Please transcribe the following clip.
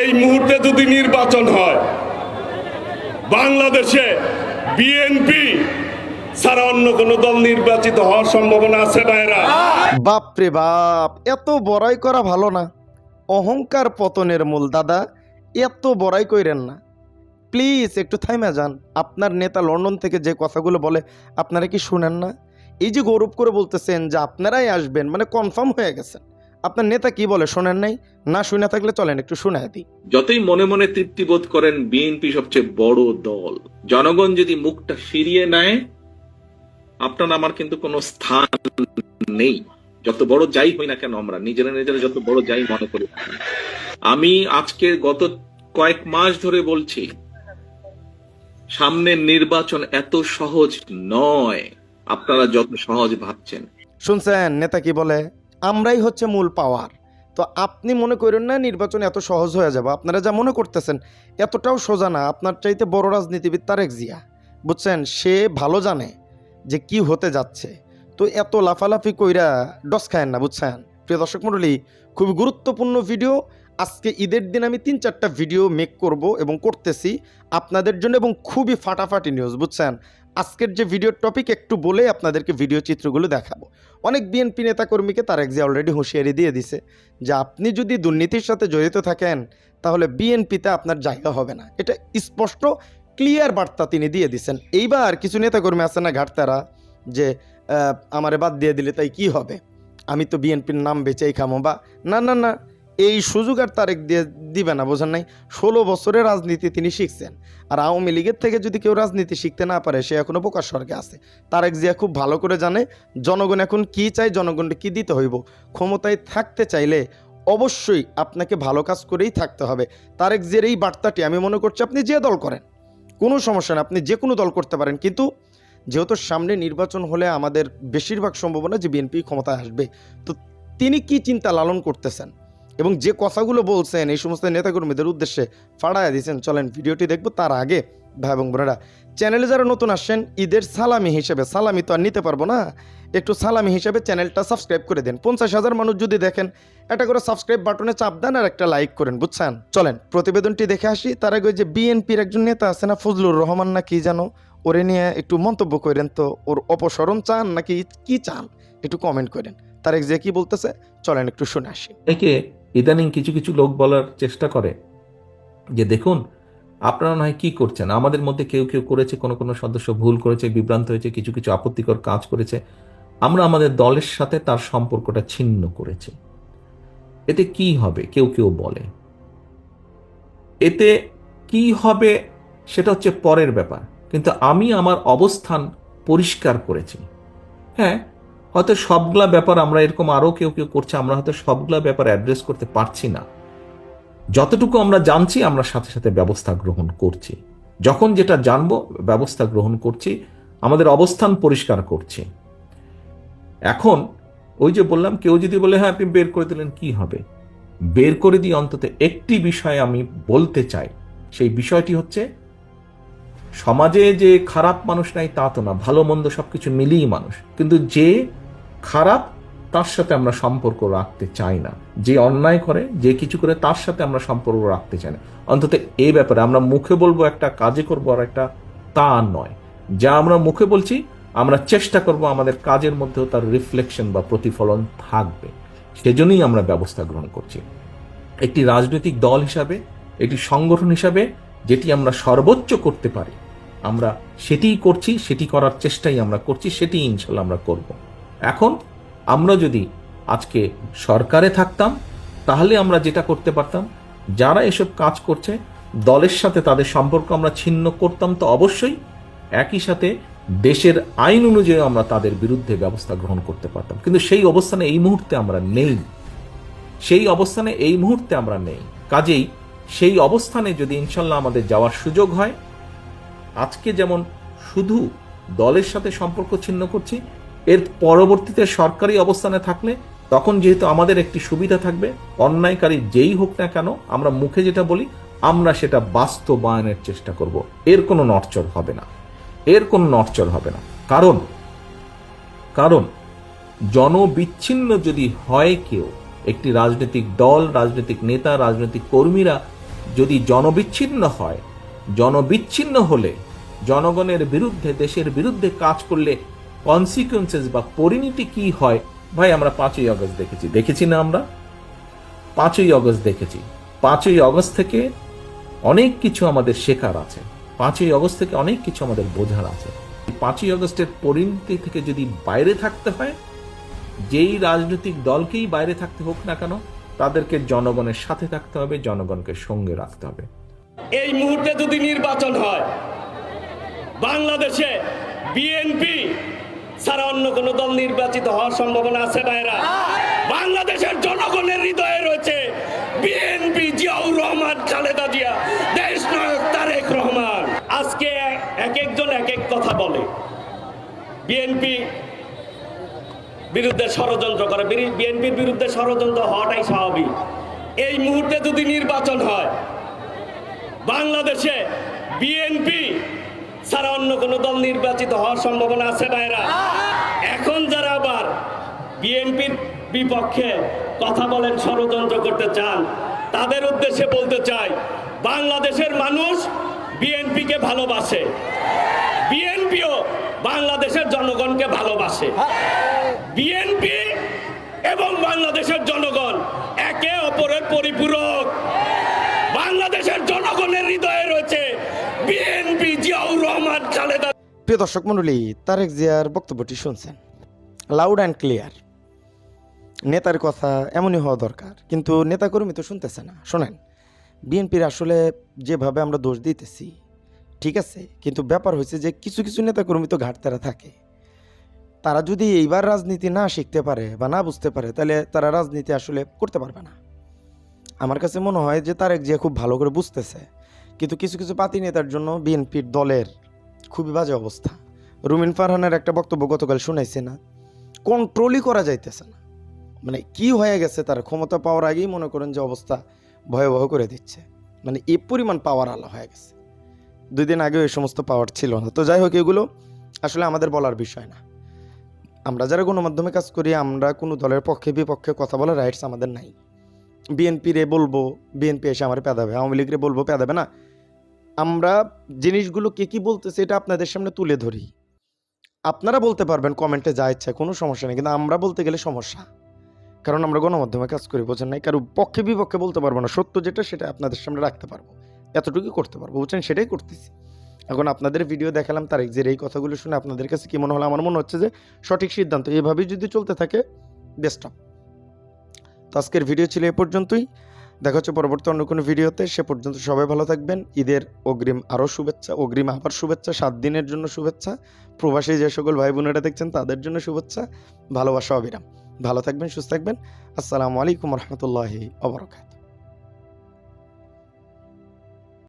এই মুহূর্তে যদি নির্বাচন হয়, বাংলাদেশে বিএনপি ছাড়া অন্য কোনো দল নির্বাচিত হওয়ার সম্ভাবনা আছে না এরা বাপ বাপ, এত বড়াই করা ভালো না। অহংকার পতনের মূল দাদা, এত বড়াই কইরেন না। প্লিজ, একটু থাইমা যান। আপনার নেতা লন্ডন থেকে যে কথাগুলো বলে, আপনারা কি শুনেন না? এই যে গৌরব করে বলতেছেন যে আপনারাই আসবেন মানে কনফার্ম হয়ে গেছেন। আপনার নেতা কি বলে শোনেন নাই? না শুনে থাকলে চলেন একটু শোনায় দিই যতই মনে মনে তৃপ্তি বোধ করেন বিএনপি সবচেয়ে বড় দল। জনগণ যদি মুখটা ফিরিয়ে নেয় আপনার আমার কিন্তু কোনো স্থান নেই। যত বড় যাই হই না কেন আমরা নিজেরা নিজেরা যত বড় যাই মনে করি। আমি আজকে গত কয়েক মাস ধরে বলছি সামনের নির্বাচন এত সহজ নয়। আপনারা যত সহজ ভাবছেন। শুনছেন নেতা কি বলে? আমরাই হচ্ছে মূল পাওয়ার। তো আপনি মনে করেন না নির্বাচন এত সহজ হয়ে যাবে? আপনারা যা মনে করতেছেন, এতটাও সোজা না। আপনার চাইতে বড় রাজনীতিবিদ তারেক জিয়া। বুঝছেন? সে ভালো জানে যে কি হতে যাচ্ছে। তো এত লাফালাফি কইরা ডস খায়েন না, বুঝছেন? প্রিয় দর্শক মণ্ডলী খুবই গুরুত্বপূর্ণ ভিডিও। আজকে ঈদের দিন আমি তিন চারটা ভিডিও মেক করব এবং করতেছি। আপনাদের জন্য এবং খুবই ফাটাফাটি নিউজ বুঝছেন? আজকের যে ভিডিওর টপিক একটু বলে আপনাদেরকে ভিডিও চিত্রগুলো দেখাবো। অনেক বিএনপি নেতাকর্মীকে তার একজি অলরেডি হুঁশিয়ারি দিয়ে দিছে যে আপনি যদি দুর্নীতির সাথে জড়িত থাকেন, তাহলে বিএনপিতে আপনার জায়গা হবে না। এটা স্পষ্ট ক্লিয়ার বার্তা তিনি দিয়ে দিছেন। এইবার কিছু নেতাকর্মী আছে না ঘাটতারা যে আমারে বাদ দিয়ে দিলে তাই কি হবে? আমি তো বিএনপির নাম বেচেই খামো বা, না না না এই সুযোগ আর তারেক দিয়ে দিবে না, বোঝেন নাই? ষোলো বছরের রাজনীতি তিনি শিখছেন। আর আওয়ামী লীগের থেকে যদি কেউ রাজনীতি শিখতে না পারে, সে এখনও বোকার স্বর্গে আছে। তারেক জিয়া খুব ভালো করে জানে, জনগণ এখন কি চাই জনগণকে কি দিতে হইব। ক্ষমতায় থাকতে চাইলে অবশ্যই আপনাকে ভালো কাজ করেই থাকতে হবে। তারেক জিয়ার এই বার্তাটি আমি মনে করছি আপনি যে দল করেন, কোনো সমস্যা না, আপনি যে কোনো দল করতে পারেন। কিন্তু যেহেতু সামনে নির্বাচন হলে আমাদের বেশিরভাগ সম্ভাবনা যে বিএনপি ক্ষমতায় আসবে, তো তিনি কি চিন্তা লালন করতেছেন? এবং যে কথাগুলো বলছেন এই সমস্ত নেতাকর্মীদের উদ্দেশ্যে ফাড়ায় দিয়েছেন, চলেন ভিডিওটি দেখব তার আগে। ভাই এবং বোনেরা চ্যানেলে যারা নতুন আসছেন, ঈদের সালামি হিসেবে, সালামি তো আর নিতে পারব না, একটু সালামি হিসেবে চ্যানেলটা সাবস্ক্রাইব করে দেন। পঞ্চাশ হাজার মানুষ যদি দেখেন, একটা করে সাবস্ক্রাইব বাটনে চাপ দেন আর একটা লাইক করেন, বুঝছেন? চলেন, প্রতিবেদনটি দেখে আসি। তার আগে যে বিএনপির একজন নেতা আছে না, ফজলুর রহমান না কি জানো ওরে নিয়ে একটু মন্তব্য করেন তো, ওর অপসরণ চান নাকি কি চান, একটু কমেন্ট করেন। তার এক যে কি বলতেছে, চলেন একটু শুনে আসি। ইদানিং কিছু কিছু লোক বলার চেষ্টা করে যে দেখুন, আপনারা নয় কি করছেন? আমাদের মধ্যে কেউ কেউ করেছে, কোনো কোনো সদস্য ভুল করেছে, বিভ্রান্ত হয়েছে, কিছু কিছু আপত্তিকর কাজ করেছে। আমরা আমাদের দলের সাথে তার সম্পর্কটা ছিন্ন করেছি। এতে কি হবে? কেউ কেউ বলে। এতে কি হবে সেটা হচ্ছে পরের ব্যাপার। কিন্তু আমি আমার অবস্থান পরিষ্কার করেছি। হ্যাঁ হয়তো সবগুলা ব্যাপার আমরা এরকম আরও কেউ কেউ করছে, আমরা হয়তো সবগুলা ব্যাপার অ্যাড্রেস করতে পারছি না। যতটুকু আমরা জানছি, আমরা সাথে সাথে ব্যবস্থা গ্রহণ করছি। যখন যেটা জানব, ব্যবস্থা গ্রহণ করছি, আমাদের অবস্থান পরিষ্কার করছি। এখন, ওই যে বললাম, কেউ যদি বলে হ্যাঁ আপনি বের করে দিলেন, কি হবে? বের করে দিয়ে অন্তত একটি বিষয় আমি বলতে চাই। সেই বিষয়টি হচ্ছে, সমাজে যে খারাপ মানুষ নাই তা তো না, ভালো মন্দ সবকিছু মিলিয়ে মানুষ। কিন্তু যে খারাপ, তার সাথে আমরা সম্পর্ক রাখতে চাই না। যে অন্যায় করে, যে কিছু করে, তার সাথে আমরা সম্পর্ক রাখতে চাই না। অন্তত এই ব্যাপারে আমরা মুখে বলব একটা কাজে করব আর একটা তা নয়। যা আমরা মুখে বলছি, আমরা চেষ্টা করব আমাদের কাজের মধ্যেও তার রিফ্লেকশন বা প্রতিফলন থাকবে। সেজন্যই আমরা ব্যবস্থা গ্রহণ করছি। একটি রাজনৈতিক দল হিসাবে, একটি সংগঠন হিসাবে যেটি আমরা সর্বোচ্চ করতে পারি, আমরা সেটিই করছি, সেটি করার চেষ্টাই আমরা করছি, সেটি ইনশাল্লাহ আমরা করব। এখন আমরা যদি আজকে সরকারে থাকতাম, তাহলে আমরা যেটা করতে পারতাম, যারা এসব কাজ করছে, দলের সাথে তাদের সম্পর্ক আমরা ছিন্ন করতাম তো অবশ্যই, একই সাথে দেশের আইন অনুযায়ী আমরা তাদের বিরুদ্ধে ব্যবস্থা গ্রহণ করতে পারতাম। কিন্তু সেই অবস্থানে এই মুহূর্তে আমরা নেই। সেই অবস্থানে এই মুহূর্তে আমরা নেই। কাজেই সেই অবস্থানে যদি ইনশাল্লাহ আমাদের যাওয়ার সুযোগ হয়, আজকে যেমন শুধু দলের সাথে সম্পর্ক ছিন্ন করছি এর পরবর্তীতে সরকারি অবস্থানে থাকলে, তখন যেহেতু আমাদের একটি সুবিধা থাকবে, অন্যায়কারী যেই হোক না কেন, আমরা মুখে যেটা বলি, আমরা সেটা বাস্তবায়নের চেষ্টা করব। এর কোনো নটচর হবে না। এর কোনো নটচর হবে না। কারণ কারণ, জনবিচ্ছিন্ন যদি হয় কেউ, একটি রাজনৈতিক দল, রাজনৈতিক নেতা, রাজনৈতিক কর্মীরা যদি জনবিচ্ছিন্ন হয়, জনবিচ্ছিন্ন হলে, জনগণের বিরুদ্ধে, দেশের বিরুদ্ধে কাজ করলে কনসিকুয়েন্সেস বা পরিণতি কি হয়? ভাই, আমরা পাঁচই অগস্ট দেখেছি। দেখেছি না আমরা? পাঁচই অগস্ট দেখেছি। পাঁচই অগস্ট থেকে অনেক কিছু আমাদের শেখার আছে। পাঁচই অগস্ট থেকে অনেক কিছু আমাদের বোঝার আছে। পাঁচই আগস্টের পরিণতি থেকে যদি বাইরে থাকতে হয়, যেই রাজনৈতিক দলকেই বাইরে থাকতে হোক না কেন, তাদেরকে জনগণের সাথে থাকতে হবে, জনগণকে সঙ্গে রাখতে হবে। এই মুহূর্তে যদি নির্বাচন হয়, বাংলাদেশে বিএনপি ছাড়া অন্য কোন দল নির্বাচিত হওয়ার সম্ভাবনা আছে ভাইরা বাংলাদেশের জনগণের হৃদয়ে রয়েছে বিএনপি জিয়াউর রহমান, খালেদা জিয়া, দেশ নায়ক তারেক রহমান। আজকে এক একজন এক এক কথা বলে। বিএনপি বিরুদ্ধে ষড়যন্ত্র করে। বিএনপির বিরুদ্ধে ষড়যন্ত্র হওয়াটাই স্বাভাবিক। এই মুহূর্তে যদি নির্বাচন হয়, বাংলাদেশে বিএনপি ছাড়া অন্য কোনো দল নির্বাচিত হওয়ার সম্ভাবনা আছে ভাইরা। এখন যারা আবার বিএনপির বিপক্ষে কথা বলেন, ষড়যন্ত্র করতে চান, তাদের উদ্দেশ্যে বলতে চাই, বাংলাদেশের মানুষ বিএনপিকে ভালোবাসে। বিএনপিও বাংলাদেশের জনগণকে ভালোবাসে। বিএনপি এবং বাংলাদেশের জনগণ একে অপরের পরিপূরক বাংলাদেশের জনগণের হৃদয়ে রয়েছে বিএনপি জিয়াউর রহমান খালেদা প্রিয় দর্শক মণ্ডলী, তারেক জিয়ার বক্তব্যটি শুনছেন। লাউড অ্যান্ড ক্লিয়ার নেতার কথা এমনই হওয়া দরকার, কিন্তু নেতাকর্মী তো শুনতেছে না। শোনেন, বিএনপির আসলে যেভাবে আমরা দোষ দিতেছি, ঠিক আছে, কিন্তু ব্যাপার হয়েছে যে কিছু কিছু নেতাকর্মী তো ঘাটতারা থাকে। তারা যদি এইবার রাজনীতি না শিখতে পারে বা না বুঝতে পারে, তাহলে তারা রাজনীতি আসলে করতে পারবে না। আমার কাছে মনে হয় যে তারেক জিয়া খুব ভালো করে বুঝতেছে, কিন্তু কিছু কিছু পাতি নেতার জন্য বিএনপির দলের খুবই বাজে অবস্থা। রুমিন ফারহানের একটা বক্তব্য গতকাল শুনাইছে না। কন্ট্রোলই করা যাইতেছে না। মানে কি হয়ে গেছে তার ক্ষমতা পাওয়ার আগেই মনে করেন যে অবস্থা ভয়াবহ করে দিচ্ছে। মানে এ পরিমাণ পাওয়ার আলা হয়ে গেছে। দুই দিন আগেও এই সমস্ত পাওয়ার ছিল না। তো যাই হোক, এগুলো আসলে আমাদের বলার বিষয় না। আমরা যারা গণমাধ্যমে কাজ করি, আমরা কোনো দলের পক্ষে, বিপক্ষে কথা বলার রাইটস আমাদের নাই। বিএনপি রে বলব বিএনপি এসে আমার পেদাবে আওয়ামী লীগ রে বলব পেদাবে না। আমরা জিনিসগুলো কে কি বলতেছে এটা আপনাদের সামনে তুলে ধরি। আপনারা বলতে পারবেন কমেন্টে যা ইচ্ছা, কোনো সমস্যা নেই, কিন্তু আমরা বলতে গেলে সমস্যা। কারণ আমরা গণমাধ্যমে কাজ করি, বোঝেন নাই? কারও পক্ষে বিপক্ষে বলতে পারব না, সত্য যেটা সেটা আপনাদের সামনে রাখতে পারব। এতটুকুই করতে পারব, বুঝছেন? সেটাই করতেছি। এখন আপনাদের ভিডিও দেখালাম তার যে এই কথাগুলো শুনে আপনাদের কাছে কি মনে হলো? আমার মনে হচ্ছে যে সঠিক সিদ্ধান্ত। এভাবেই যদি চলতে থাকে বেস্ট তো আজকের ভিডিও ছিল এ পর্যন্তই। দেখা হচ্ছে পরবর্তী অন্য কোনো ভিডিওতে। সে পর্যন্ত সবাই ভালো থাকবেন। ঈদের অগ্রিম আরও শুভেচ্ছা, অগ্রিম আবার শুভেচ্ছা, সাত দিনের জন্য শুভেচ্ছা। প্রবাসী যে সকল ভাই বোনেরা দেখছেন, তাদের জন্য শুভেচ্ছা। ভালোবাসা অবিরাম। ভালো থাকবেন, সুস্থ থাকবেন। আসসালামু আলাইকুম রহমতুল্লাহি অবরকাত